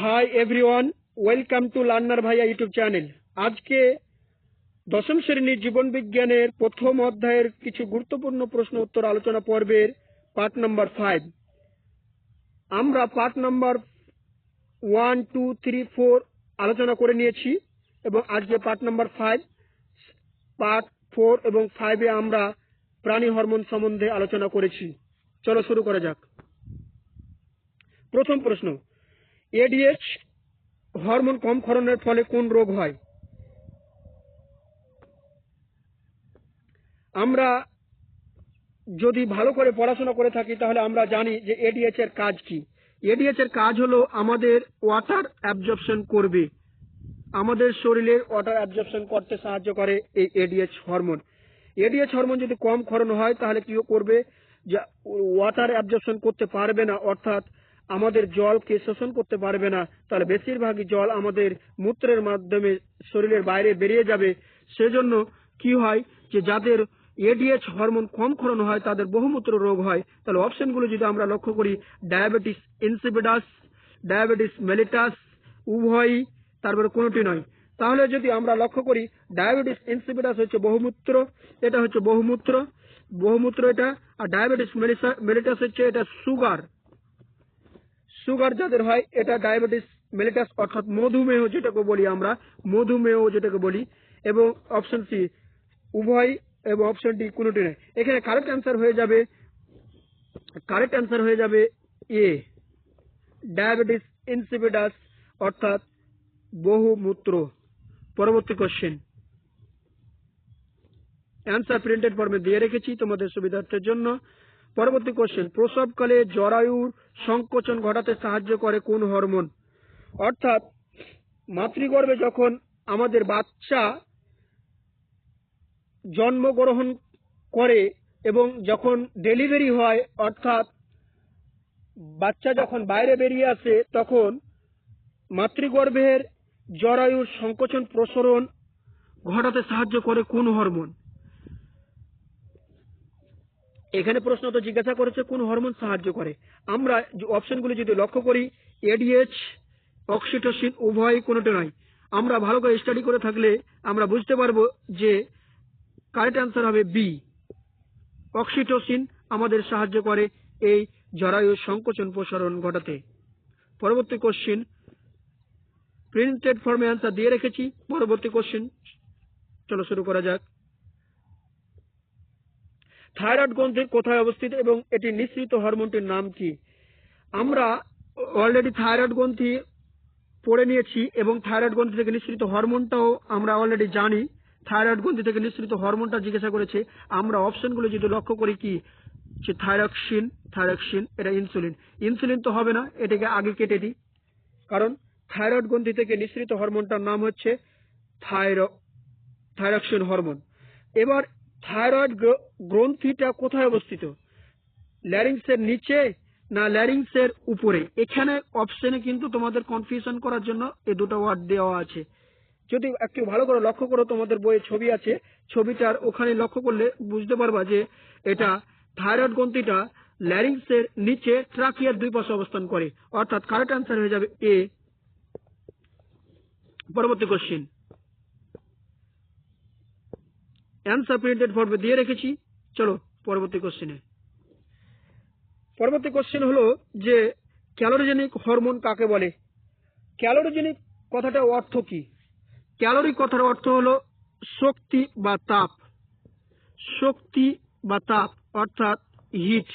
Hi everyone welcome to learner ভাইয়া YouTube channel আজকে দশম শ্রেণির জীবন বিজ্ঞানের প্রথম অধ্যায়ের কিছু গুরুত্বপূর্ণ প্রশ্ন উত্তর আলোচনা পর্বের পার্ট নাম্বার ফাইভ আমরা part number one two three four আলোচনা করে নিয়েছি এবং আজকে part number five part four এবং ফাইভে আমরা প্রাণী হরমোন সম্বন্ধে আলোচনা করেছি। চলো শুরু করা যাক। প্রথম প্রশ্ন এডিএইচ হরমোন কম ক্ষরণের ফলে কোন রোগ হয়? আমরা যদি ভালো করে পড়াশোনা করে থাকি, তাহলে আমরা জানি যে এডিএইচ এর কাজ কি। এডিএইচ এর কাজ হলো আমাদের ওয়াটার অ্যাবজর্পশন করবে। আমাদের শরীরের ওয়াটার অ্যাবজর্পশন করতে সাহায্য করে এই এডিএইচ হরমোন। এডিএইচ হরমোন যদি কম ক্ষরণ হয়, তাহলে কি করবে? ওয়াটার অ্যাবজর্পশন করতে পারবে না, অর্থাৎ আমাদের জলকে শোষণ করতে পারবে না, তাহলে বেশিরভাগই জল আমাদের মূত্রের মাধ্যমে শরীরের বাইরে বেরিয়ে যাবে। সেজন্য কি হয় যে যাদের এডিএইচ হরমোন কম ক্ষরণ হয়, তাদের বহুমূত্র রোগ হয়। তাহলে অপশনগুলো যদি আমরা লক্ষ্য করি, ডায়াবেটিস ইনসিপিডাস ডায়াবেটিস মেলিটাস, উভয়ই তারপরে কোনোটি নয়। তাহলে যদি আমরা লক্ষ্য করি, ডায়াবেটিস ইনসিপিডাস হচ্ছে বহুমূত্র, এটা হচ্ছে বহুমূত্র বহুমূত্র এটা, আর ডায়াবেটিস মেলিটাস হচ্ছে এটা সুগার। সুগার যাদের হয়, এটা ডায়াবেটিস মেলিটাস অর্থাৎ মধুমেহ যেটাকে বলি আমরা, মধুমেহ যেটাকে বলি, এবং অপশন সি উভয় এবং অপশন ডি কোনোটি নেই এখানে কারেক্ট অ্যান্সার হয়ে যাবে কারেক্ট অ্যান্সার হয়ে যাবে এ ডায়াবেটিস ইনসিপিডাস অর্থাৎ বহুমূত্র। পরবর্তী কোশ্চেন অ্যান্সার প্রিন্টেড ফর্মে দিয়ে রেখেছি তোমাদের সুবিধার্থের জন্য। পরবর্তী কোশ্চেন প্রসবকালে জরায়ুর সংকোচন ঘটাতে সাহায্য করে কোন হরমোন অর্থাৎ, মাতৃগর্ভে যখন আমাদের বাচ্চা জন্মগ্রহণ করে এবং যখন ডেলিভারি হয়, অর্থাৎ বাচ্চা যখন বাইরে বেরিয়ে আসে, তখন মাতৃগর্ভের জরায়ুর সংকোচন প্রসরণ ঘটাতে সাহায্য করে কোন হরমোন এখানে প্রশ্ন তো জিজ্ঞাসা করেছে কোন হরমোন সাহায্য করে। আমরা অপশনগুলি যদি লক্ষ্য করি এডিএইচ অক্সিটোসিন উভয় কোনোটি নয়। আমরা ভালো করে স্টাডি করে থাকলে আমরা বুঝতে পারব যে কারেক্ট অ্যান্সার হবে বি অক্সিটোসিন আমাদের সাহায্য করে এই জরায়ু সংকোচন প্রসারণ ঘটাতে। পরবর্তী কোশ্চিন প্রিন্টেড ফর্মে অ্যান্সার দিয়ে রেখেছি। পরবর্তী কোশ্চিন চলো শুরু করা যাক। থাইরয়েড গ্রন্থি কোথায় অবস্থিত এবং এটি নিঃসৃত হরমোনটির নাম কি? আমরা অলরেডি থাইরয়েড গ্রন্থি পড়ে নিয়েছি এবং থাইরয়েড গ্রন্থি থেকে নিঃসৃত হরমোনটাও আমরা অলরেডি জানি। থাইরয়েড গ্রন্থি থেকে নিঃসৃত হরমোনটা জিজ্ঞাসা করেছে, আমরা অপশনগুলো যদি লক্ষ্য করি কি? যে থাইরক্সিন থাইরক্সিন এটা ইনসুলিন ইনসুলিন তো হবে না, এটাকে আগে কেটে দিই। কারণ থাইরয়েড গ্রন্থি থেকে নিঃসৃত হরমোনটার নাম হচ্ছে থাইরো থাইরক্সিন হরমোন। এবার থাইরয়েড গ্রন্থিটা কোথায় অবস্থিত? ল্যারিংসের নিচে না ল্যারিংসের উপরে? এখানে অপশনে কিন্তু তোমাদের কনফিউশন করার জন্য এই দুটো ওয়ার্ড দেওয়া আছে। যদি একটু ভালো করে লক্ষ্য করো, তোমাদের বইয়ে ছবি আছে। ছবিটার ওখানে লক্ষ্য করলে বুঝতে পারবা যে এটা থাইরয়েড গ্রন্থিটা ল্যারিংসের নিচে ট্রাকিয়ার দুই পাশে অবস্থান করে। অর্থাৎ কারেক্ট অ্যান্সার হয়ে যাবে এ পরবর্তী কোশ্চিন অ্যান্সার প্রিন্টেড ফর্মে দিয়ে রেখেছি চলো পরবর্তী কোশ্চেনে পরবর্তী কোশ্চেন হলো যে ক্যালোরিজেনিক হরমোন কাকে বলে ক্যালোরিজেনিক কথাটা অর্থ কি ক্যালোরি কথার অর্থ হলো শক্তি বা তাপ শক্তি বা তাপ অর্থাৎ হিট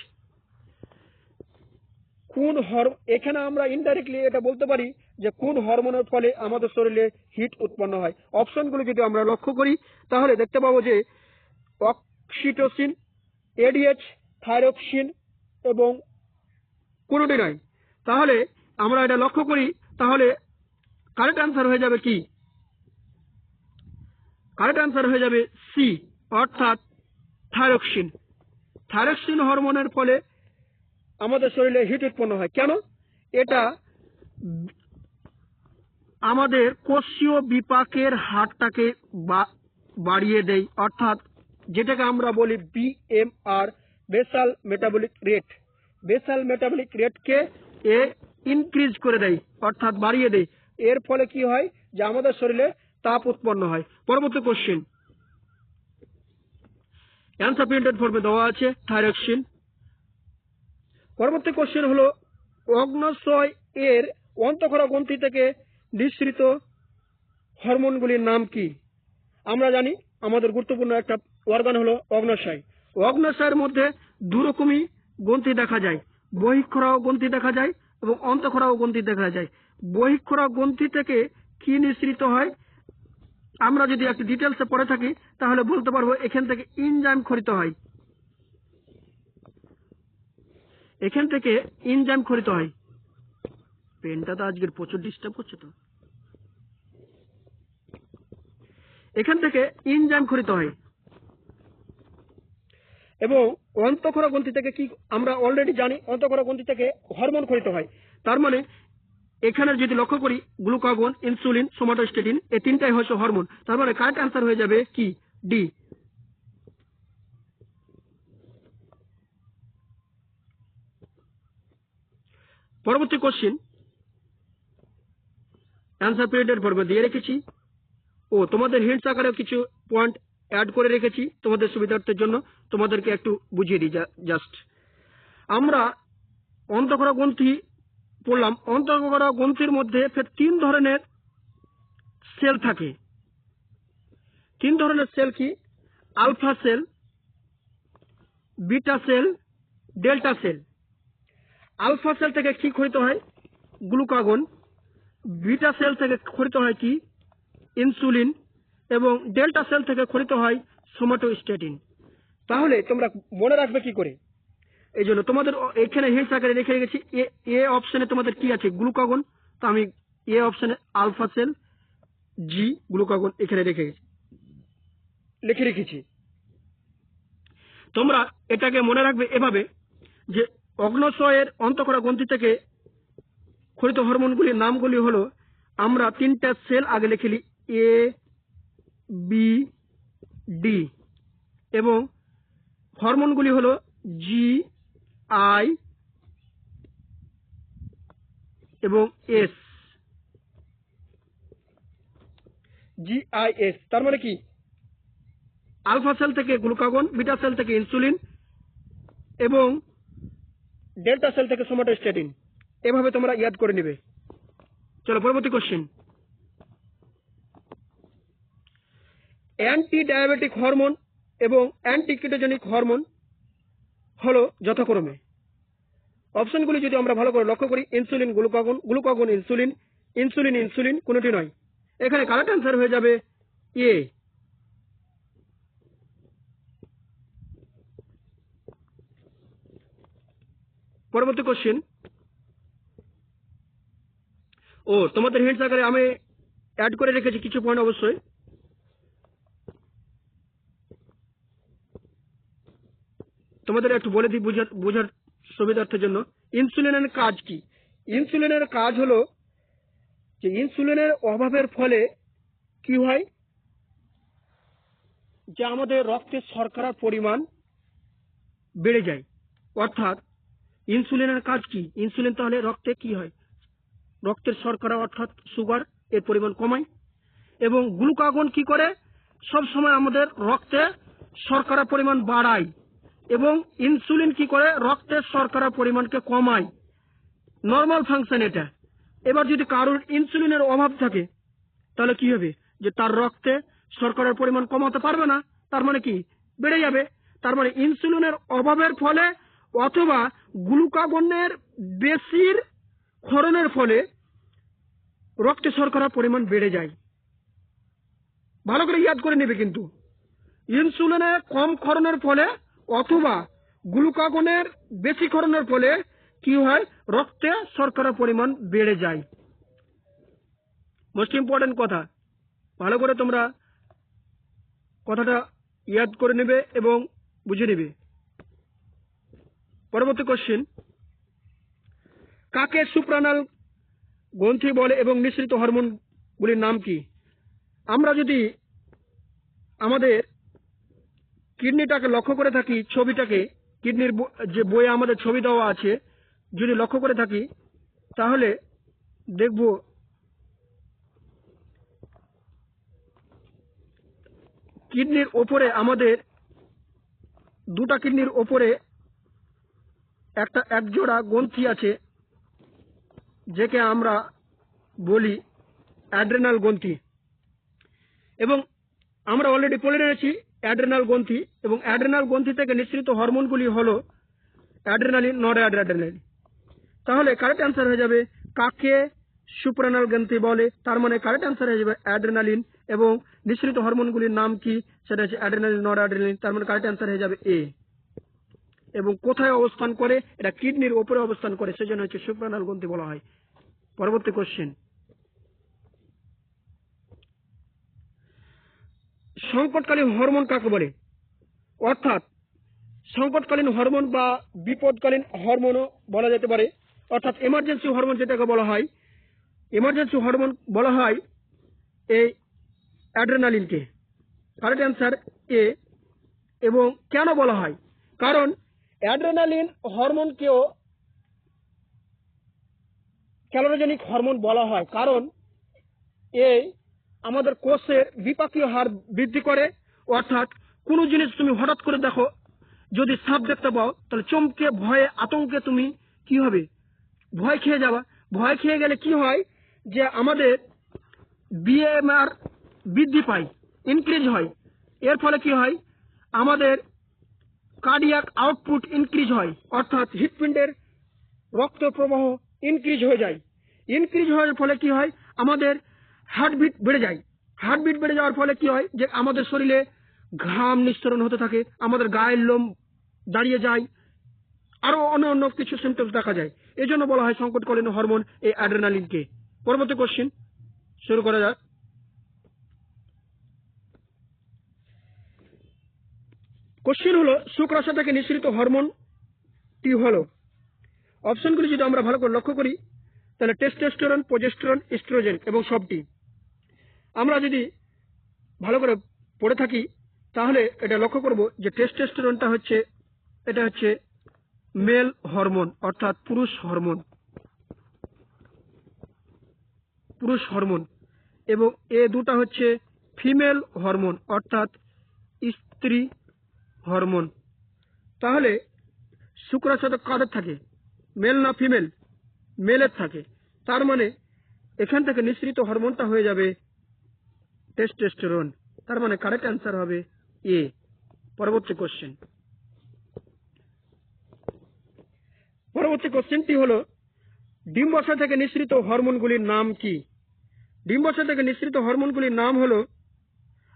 কোন হর এখানে আমরা ইনডাইরেক্টলি এটা বলতে পারি যে কোন হরমোনের ফলে আমাদের শরীরে হিট উৎপন্ন হয়। অপশনগুলো যদি আমরা লক্ষ্য করি, তাহলে দেখতে পাবো যে অক্সিটোসিন এডিএইচ থাইরক্সিন এবং কোনোটি তাহলে আমরা এটা লক্ষ্য করি, তাহলে কারেক্ট অ্যান্সার হয়ে যাবে কি? কারেক্ট অ্যান্সার হয়ে যাবে সি অর্থাৎ থাইরক্সিন। থাইরক্সিন হরমোনের ফলে আমাদের শরীরে হিট উৎপন্ন হয়। কেন? এটা আমাদের কোষীয় বিপাকের হারটাকে বাড়িয়ে দেয়। অর্থাৎ যেটাকে আমরা বলি BMR basal metabolic rate basal metabolic রেটকে এ ইনক্রিজ করে দেয়, অর্থাৎ বাড়িয়ে দেয়। এর ফলে কি হয়? যে আমাদের শরীরে তাপ উৎপন্ন হয়। পরবর্তী কোশ্চেন অ্যান্সার প্রিন্টেড ফর্মে দেওয়া আছে থাইরক্সিন পরবর্তী কোশ্চেন হলো অগ্নশয় এর অন্তঃক্ষরা গ্রন্থি থেকে নিঃসৃত হরমোনগুলির নাম কি? আমরা জানি আমাদের গুরুত্বপূর্ণ একটা অর্গান হলো অগ্নশয়। অগ্নশয়ের মধ্যে দুরকমই গ্রন্থি দেখা যায়। বহিক্ষরাও গ্রন্থি দেখা যায় এবং অন্তঃক্ষরাও গ্রন্থি দেখা যায়। বহিক্ষরা গ্রন্থি থেকে কি নিঃসৃত হয়? আমরা যদি একটু ডিটেলসে পড়ে থাকি, তাহলে বলতে পারব এখান থেকে ইনজাইম খরিত হয়। এখান থেকে ইনজাইম খরিত হয়। পেনটা তো আজকের প্রচুর ডিস্টার্ব করছে তো। এখান থেকে ইনজাইম খরিত হয়। এবং অন্তঃক্ষরা গ্রন্থি থেকে কি আমরা অলরেডি জানি, অন্তঃক্ষরা গ্রন্থি থেকে হরমোন খরিত হয়। তার মানে এখানে যদি লক্ষ্য করি, গ্লুকাগন, ইনসুলিন, সোমাটোস্টেটিন, এই তিনটাই হচ্ছে হরমোন। তার মানে কারেক্ট অ্যান্সার হয়ে যাবে কি? ডি। পরবর্তী কোশ্চিন অ্যান্সার পিরিয়ডের পর্বে দিয়ে রেখেছি। ও, তোমাদের হিন্টস আকারে কিছু পয়েন্ট অ্যাড করে রেখেছি তোমাদের সুবিধার্থের জন্য। তোমাদেরকে একটু বুঝিয়ে দিই জাস্ট আমরা অন্তঃক্ষরা গ্রন্থি পড়লাম। অন্তঃক্ষরা গ্রন্থির মধ্যে ফের তিন ধরনের সেল থাকে। তিন ধরনের সেল কি? Alpha cell beta cell delta cell alpha cell থেকে কি খরিত হয়? গ্লুকাগন বিটা সেল থেকে খরিত হয় কি? ইনসুলিন এবং ডেল্টা সেল থেকে খরিত হয় সোমাটোস্টেটিন। তাহলে তোমরা মনে রাখবে কি করে? এই জন্য তোমাদের এখানে হিন্স আকারে রেখে গেছি এ এ অপশনে তোমাদের কি আছে? গ্লুকাগন। তো আমি এ অপশনে আলফা সেল, জি, গ্লুকাগন এখানে রেখে গেছি লিখে রেখেছি। তোমরা এটাকে মনে রাখবে এভাবে যে অগ্নশয়ের অন্তঃকরা গ্রন্থি থেকে খরিত হরমোনগুলির নামগুলি হলো, আমরা তিনটা সেল আগে লিখেলি এ বি ডি এবং হরমোনগুলি হলো জি আই এবং এস এস তার মানে কি? আলফা সেল থেকে গ্লুকাগন, বিটা সেল থেকে ইনসুলিন এবং ডেল্টা সেল থেকে সোমাটোস্ট্যাটিন এভাবে তোমরা ইয়াদ করে নিবে। চলো, পরবর্তী কোশ্চেন অ্যান্টি ডায়াবেটিক হরমোন এবং অ্যান্টি কিটোজেনিক হরমোন হলো যথাক্রমে। অপশনগুলি যদি আমরা ভালো করে লক্ষ্য করি insulin glucagon glucagon insulin insulin insulin কোনোটি নয়। এখানে কারেক্ট অ্যান্সার হয়ে যাবে এ পরবর্তী কোশ্চেন ও, তোমাদের হিন্টস আকারে আমি অ্যাড করে রেখেছি কিছু পয়েন্ট অবশ্যই। তোমাদের একটু বলে দিই বুঝার, বোঝার সুবিধার্থের জন্য। ইনসুলিনের কাজ কি? ইনসুলিনের কাজ হলো যে ইনসুলিনের অভাবের ফলে কি হয়? যে আমাদের রক্তে শর্করার পরিমাণ বেড়ে যায়। অর্থাৎ ইনসুলিনের কাজ কি? ইনসুলিন তাহলে রক্তে কি হয়? রক্তের শর্করা অর্থাৎ সুগার, এর পরিমাণ কমায়। এবং গ্লুকাগন কি করে? সব সময় আমাদের রক্তে শর্করা পরিমাণ বাড়ায়। এবং ইনসুলিন কি করে? রক্তের শর্করা পরিমাণকে কমায়। নর্মাল ফাংশন এটা। এবার যদি কারোর ইনসুলিনের অভাব থাকে, তাহলে কি হবে? যে তার রক্তে শর্করার পরিমাণ কমাতে পারবে না। তার মানে কি? বেড়ে যাবে। তার মানে ইনসুলিনের অভাবের ফলে অথবা গ্লুকাগনের বেশির ক্ষরণের ফলে রক্তে শর্করার পরিমাণ বেড়ে যায়। ভালো করে ইয়াদ করে নেবে কিন্তু। ইনসুলিনের কম ক্ষরণের ফলে অথবা গ্লুকাগনের বেশি ক্ষরণের ফলে কি হয়? রক্তে শর্করার পরিমাণ বেড়ে যায়। মোস্ট ইম্পর্টেন্ট কথা, ভালো করে তোমরা কথাটা ইয়াদ করে নেবে এবং বুঝে নেবে। পরবর্তী কোশ্চেন কাকে সুপ্রানাল গ্রন্থি বলে এবং নিঃসৃত হরমোনগুলির নাম কি? আমরা যদি আমাদের কিডনিটাকে লক্ষ্য করে থাকি ছবিটাকে, কিডনির যে বইয়ে আমাদের ছবি দেওয়া আছে, যদি লক্ষ্য করে থাকি, তাহলে দেখব কিডনির ওপরে আমাদের দুটা কিডনির ওপরে একটা একজোড়া গ্রন্থি আছে, যেকে আমরা বলি অ্যাড্রেনাল গ্রন্থি। এবং আমরা অলরেডি পড়ে রয়েছি অ্যাড্রেনাল গ্রন্থি এবং অ্যাড্রেনাল গ্রন্থি থেকে নিঃসৃত হরমোনগুলি হলো অ্যাড্রেনালিন নর অ্যাড্রেনালিন তাহলে কারেক্ট অ্যান্সার হয়ে যাবে কাকে সুপ্রানাল গ্রন্থি বলে? তার মানে কারেক্ট অ্যান্সার হয়ে যাবে অ্যাড্রেনালিন এবং নিঃসৃত হরমোনগুলির নাম কি? সেটা হচ্ছে অ্যাড্রেনালিন নর অ্যাড্রেনালিন তার মানে কারেক্ট অ্যান্সার হয়ে যাবে এ এবং কোথায় অবস্থান করে? এটা কিডনির ওপরে অবস্থান করে, সেজন্য হচ্ছে সুপ্রানাল গ্রন্থি বলা হয়। পরবর্তী কোশ্চেন সংকটকালীন হরমোন কাকে বলে? অর্থাৎ সংকটকালীন হরমোন বা বিপদকালীন হরমোনও বলা যেতে পারে। অর্থাৎ এমার্জেন্সি হরমোন যেটাকে বলা হয় এমার্জেন্সি হরমোন বলা হয় এই অ্যাড্রেনালিনকে কারেক্ট অ্যান্সার এ এবং কেন বলা হয়? কারণ অ্যাড্রেনালিন হরমোনকেও ক্যালোরোজেনিক হরমোন বলা হয়। কারণ এই আমাদের কোষের বিপাকীয় হার বৃদ্ধি করে, অর্থাৎ কোনো জিনিস তুমি হঠাৎ করে দেখো, যদি সাপ দেখতে পাও, তাহলে চমকে, ভয়ে, আতঙ্কে তুমি কি হবে? ভয় খেয়ে যাবা। ভয় খেয়ে গেলে কি হয় যে আমাদের বিএমআর বৃদ্ধি পায় ইনক্রিজ হয়। এর ফলে কি হয়? আমাদের কার্ডিয়াক আউটপুট ইনক্রিজ হয়, অর্থাৎ হৃৎপিণ্ডের রক্ত প্রবাহ ইনক্রিজ হয়ে যায়। ইনক্রিজ হওয়ার ফলে কি হয়? আমাদের হার্টবিট বেড়ে যায়। হার্টবিট বেড়ে যাওয়ার ফলে কি হয় যে আমাদের শরীরে ঘাম নিঃসরণ হতে থাকে, আমাদের গায়ের লোম দাঁড়িয়ে যায়, আরও অন্য অন্য কিছু সিমটমস দেখা যায়। এই জন্য বলা হয় সংকটকালীন হরমোন এই অ্যাড্রেনালিনকে পরবর্তী কোশ্চিন শুরু করা যাক। কোশ্চিন হলো শুক্রাশা থেকে নিঃসৃত হরমোনটি হলো। অপশনগুলি যদি আমরা ভালো করে লক্ষ্য করি, তাহলে টেস্টোস্টেরন প্রোজেস্টেরন ইস্ট্রোজেন এবং সবটি। আমরা যদি ভালো করে পড়ে থাকি, তাহলে এটা লক্ষ্য করব যে টেস্টোস্টেরনটা হচ্ছে, এটা হচ্ছে মেল হরমোন অর্থাৎ পুরুষ হরমোন পুরুষ হরমোন এবং এ দুটা হচ্ছে ফিমেল হরমোন অর্থাৎ স্ত্রী হরমোন তাহলে শুক্রাশয় কাদের থাকে? মেল না ফিমেল মেলের থাকে। তার মানে এখান থেকে নিঃসৃত হরমোনটা হয়ে যাবে টেস্টোস্টেরন, তার মানে কারেক্ট অ্যান্সার হবে এ। পরবর্তী কোশ্চেন। পরবর্তী কোশ্চেনটি হলো, ডিম্বাশয় থেকে নিঃসৃত হরমোনগুলির নাম কি? ডিম্বাশয় থেকে নিঃসৃত হরমোনগুলির নাম হলো,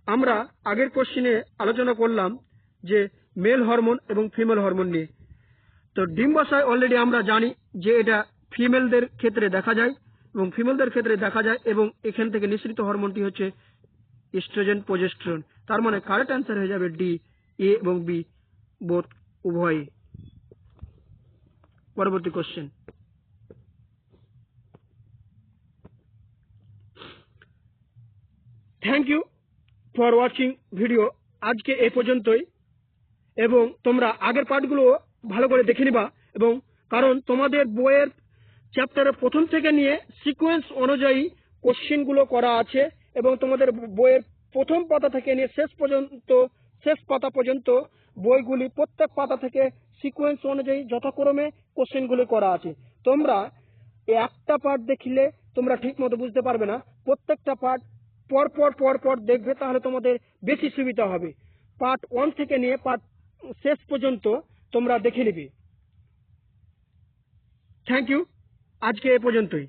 আমরা আগের কোশ্চেনে আলোচনা করলাম যে মেল হরমোন এবং ফিমেল হরমোন নিয়ে। তো ডিম্বাশয় অলরেডি আমরা জানি যে এটা ফিমেলদের ক্ষেত্রে দেখা যায় এবং ফিমেলদের ক্ষেত্রে দেখা যায় এবং এখান থেকে নিঃসৃত হরমোনটি হচ্ছে ইস্ট্রোজেন প্রোজেস্টেরন তার মানে কারেক্ট অ্যান্সার হয়ে যাবে ডি এ এবং বি বোধ উভয়ই। পরবর্তী question thank you for watching video আজকে এ পর্যন্তই। এবং তোমরা আগের পার্টগুলো ভালো করে দেখে নিবা এবং কারণ তোমাদের বইয়ের চ্যাপ্টারের প্রথম থেকে নিয়ে সিকোয়েন্স অনুযায়ী কোশ্চেনগুলো করা আছে। এবং তোমাদের বইয়ের প্রথম পাতা থেকে নিয়ে শেষ পর্যন্ত, শেষ পাতা পর্যন্ত বইগুলি প্রত্যেক পাতা থেকে সিকোয়েন্স অনুযায়ী যথাক্রমে কোশ্চেনগুলি করা আছে। তোমরা একটা পার্ট দেখলে তোমরা ঠিক মতো বুঝতে পারবে না। প্রত্যেকটা পার্ট পর পর পর পর দেখবে, তাহলে তোমাদের বেশি সুবিধা হবে। পার্ট ওয়ান থেকে নিয়ে পার্ট শেষ পর্যন্ত তোমরা দেখে নিবে। থ্যাংক ইউ আজকে এ পর্যন্তই।